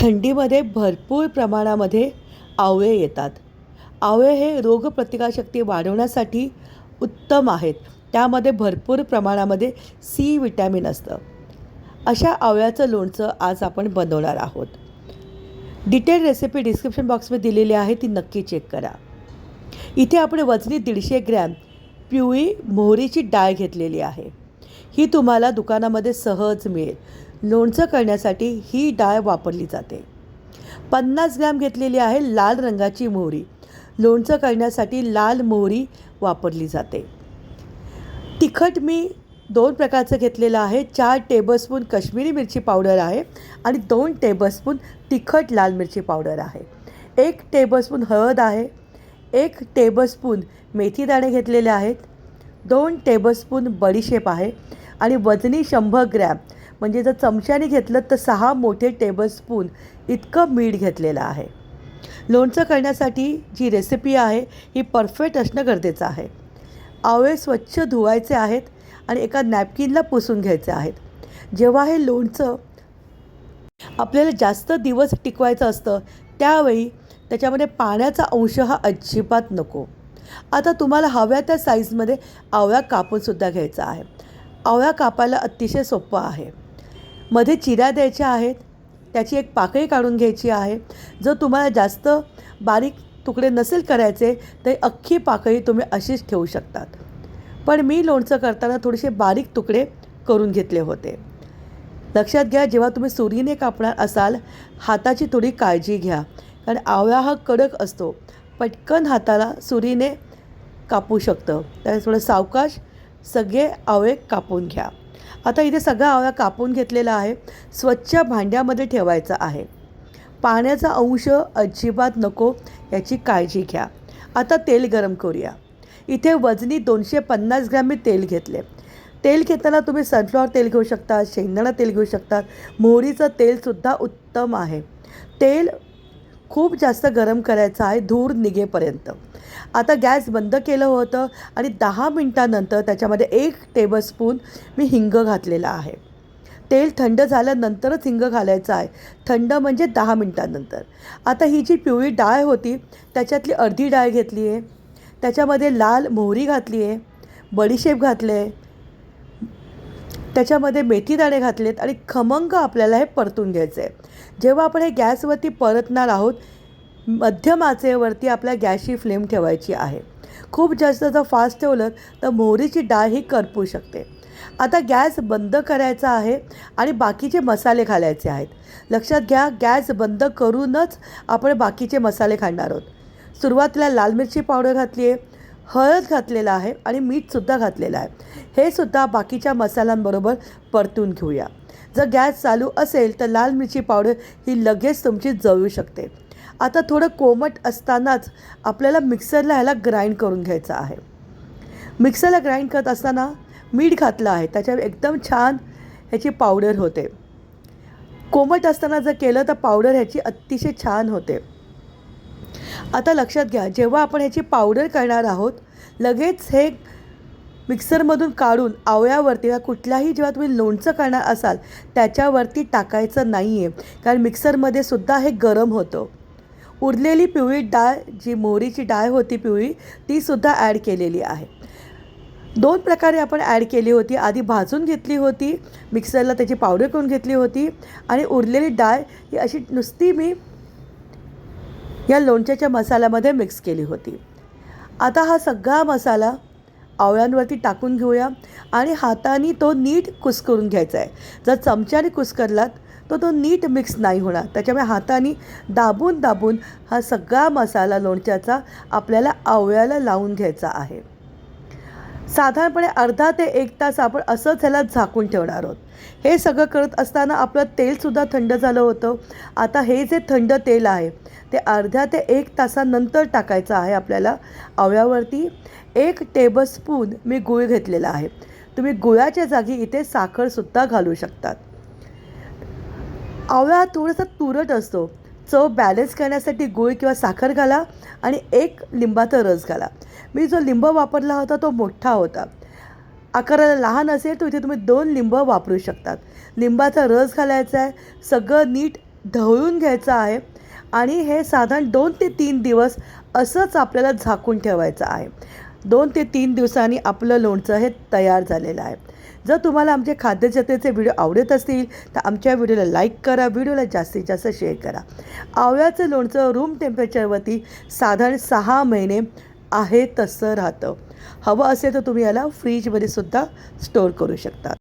थंडीमध्ये भरपूर प्रमाणामध्ये आवळे येतात. आवळे हे रोगप्रतिकारशक्ती वाढवण्यासाठी उत्तम आहेत. त्यामध्ये भरपूर प्रमाणामध्ये सी विटॅमिन असतं. अशा आवळ्याचं लोणचं आज आपण बनवणार आहोत. डिटेल रेसिपी डिस्क्रिप्शन बॉक्समध्ये दिलेली आहे ती नक्की चेक करा. इथे आपण वजनी दीडशे ग्रॅम पिवळी मोहरीची डाळ घेतलेली आहे. ही तुम्हाला दुकानामध्ये सहज मिळेल. लोणचं करण्यासाठी ही डाळ वापरली जाते. पन्नास ग्रॅम घेतलेली आहे लाल रंगाची मोहरी. लोणचं करण्यासाठी लाल मोहरी वापरली जाते. तिखट मी दोन प्रकारचं घेतलेलं आहे. चार टेबलस्पून काश्मीरी मिरची पावडर आहे आणि दोन टेबलस्पून तिखट लाल मिरची पावडर आहे. एक टेबलस्पून हळद आहे. एक टेबलस्पून मेथीदाणे घेतलेले आहेत. दोन टेबलस्पून बडीशेप आहे आणि वजनी शंभर ग्रॅम म्हणजे जर चमच्याने घेतलं तर सहा मोठे टेबलस्पून इतकं मीठ घेतलेलं आहे. लोणचं करण्यासाठी जी रेसिपी आहे ही परफेक्ट असणं गरजेचं आहे. आवळे स्वच्छ धुवायचे आहेत आणि एका नॅपकिनला पुसून घ्यायचे आहेत. जेव्हा हे लोणचं आपल्याला जास्त दिवस टिकवायचं असतं त्यावेळी त्याच्यामध्ये पाण्याचा अंश हा अजिबात नको. आता तुम्हाला हव्या त्या साईजमध्ये आवळा कापूनसुद्धा घ्यायचा आहे. आवळा कापायला अतिशय सोपं आहे. मध्ये चिऱ्या द्यायच्या आहेत त्याची एक पाकळी काढून घ्यायची आहे. जर तुम्हाला जास्त बारीक तुकडे नसेल करायचे तर अख्खी पाकळी तुम्ही अशीच ठेवू शकतात. पण मी लोणचं करताना थोडेसे बारीक तुकडे करून घेतले होते. लक्षात घ्या जेव्हा तुम्ही सुरीने कापणार असाल हाताची थोडी काळजी घ्या. कारण आवळा हा कडक असतो. पटकन हाताला सुरीने कापू शकतं. त्यामुळे थोडं सावकाश सगळे आवळे कापून घ्या. आता इथे सगळा आवळा कापून घेतलेला आहे. स्वच्छ भांड्यामध्ये ठेवायचा आहे. पाण्याचा अंश अजिबात नको याची काळजी घ्या. आता तेल गरम करूया. इथे वजनी दोनशे पन्नास ग्रॅम मी तेल घेतले. तेल घेताना तुम्ही सनफ्लॉवर तेल घेऊ शकता शेंगदाणा तेल घेऊ शकता. मोहरीचं तेलसुद्धा उत्तम आहे. तेल खूप जास्त गरम करायचं आहे धूर निघेपर्यंत. आता गॅस बंद केलं होतं आणि दहा मिनटानंतर त्याच्यामध्ये एक टेबलस्पून मी हिंग घातलेला आहे. तेल थंड झाल्यानंतरच हिंग घालायचं आहे. थंड म्हणजे दहा मिनटानंतर. आता ही जी पिवळी डाळ होती त्याच्यातली अर्धी डाळ घेतली आहे त्याच्यामध्ये लाल मोहरी घातली आहे बडीशेप घातले आहे त्याच्यामध्ये मेथीदाणे घातलेत आणि खमंग आपल्याला हे परतून घ्यायचं आहे जेव्हा आपण हे गॅसवरती परतणार आहोत मध्यम आचेवरती आपल्या गॅसची फ्लेम ठेवायची आहे. खूप जास्त जर फास्ट ठेवलं तर मोहरीची डाळ ही करपू शकते. आता गॅस बंद करायचा आहे आणि बाकीचे मसाले घालायचे आहेत. लक्षात घ्या गॅस बंद करूनच आपण बाकीचे मसाले खाणार आहोत. सुरुवातीला लाल मिरची पावडर घातली आहे हळद घातलेला आहे आणि मीठसुद्धा घातलेलं आहे. हे सुद्धा बाकीच्या मसाल्यांबरोबर परतून घेऊया. जर गॅस चालू असेल तर लाल मिरची पावडर ही लगेच तुमची जळू शकते. आता थोडं कोमट असतानाच आपल्याला मिक्सरला ह्याला ग्राइंड करून घ्यायचं आहे. मिक्सरला ग्राइंड करत असताना मीठ घातलं आहे. त्याच्यावर एकदम छान ह्याची पावडर होते. कोमट असताना जर केलं तर पावडर ह्याची अतिशय छान होते. आता लक्षात घ्या जेव्हा आपण ह्याची पावडर करणार आहोत लगेच हे मिक्सरमधून काढून आवळ्यावरती किंवा कुठल्याही जेव्हा तुम्ही लोणचं करणार असाल त्याच्यावरती टाकायचं नाही आहे कारण मिक्सरमध्ये सुद्धा हे गरम होतं. उरलेली पिवळी डाळ जी मोहरीची डाळ होती पिवळी तीसुद्धा ॲड केलेली आहे. दोन प्रकारे आपण ॲड केली होती. आधी भाजून घेतली होती मिक्सरला त्याची पावडर करून घेतली होती. आणि उरलेली डाळ ही अशी नुसती मी या लोणच्याच्या मसाल्यामध्ये मिक्स केली होती. आता हा सगळा मसाला आवळ्यांवरती टाकून घेऊया आणि हाताने तो नीट कुस्करून घ्यायचा आहे जर चमच्याने कुस्करलात तर तो नीट मिक्स नाही होणार. त्याच्यामुळे हाताने दाबून दाबून हा सगळा मसाला लोणच्याचा आपल्याला आवळ्याला लावून घ्यायचा आहे. साधारणपणे अर्धा ते एक तास आपण असंच ह्याला झाकून ठेवणार आहोत. हे सगळं करत असताना आपलं तेलसुद्धा थंड झालं होतं. आता हे जे थंड तेल आहे ते अर्ध्या ते एक तासानंतर टाकायचं आहे आपल्याला. आवळ्यावरती एक टेबलस्पून मी गूळ घेतलेला आहे. तुम्ही गुळाच्या जागी इथे साखरसुद्धा घालू शकतात. आवळा थोडासा तुरट असतो. चव बॅलन्स करण्यासाठी गूळ किंवा साखर घाला आणि एक लिंबाचा रस घाला. मी जो लिंब वापरला होता तो मोठा होता. आकाराला लहान असेल तर इथे तुम्ही दोन लिंब वापरू शकतात. लिंबाचा रस घालायचा आहे सगळं नीट ढवळून घ्यायचं आहे आणि हे साधारण दोन ते तीन दिवस असंच आपल्याला झाकून ठेवायचं आहे. दोन ते तीन दिवसांनी आपलं लोणचं हे तयार झालेलं आहे. जर तुम्हाला आमचे खाद्यजतेचे व्हिडिओ आवडत असतील तर आमच्या व्हिडिओला लाईक करा व्हिडिओला जास्तीत जास्त शेअर करा. आवळ्याचं लोणचं रूम टेम्परेचरवरती साधारण सहा महिने आहे तसं राहतं. हवं असेल तर तुम्ही याला फ्रीजमध्ये सुद्धा स्टोअर करू शकता.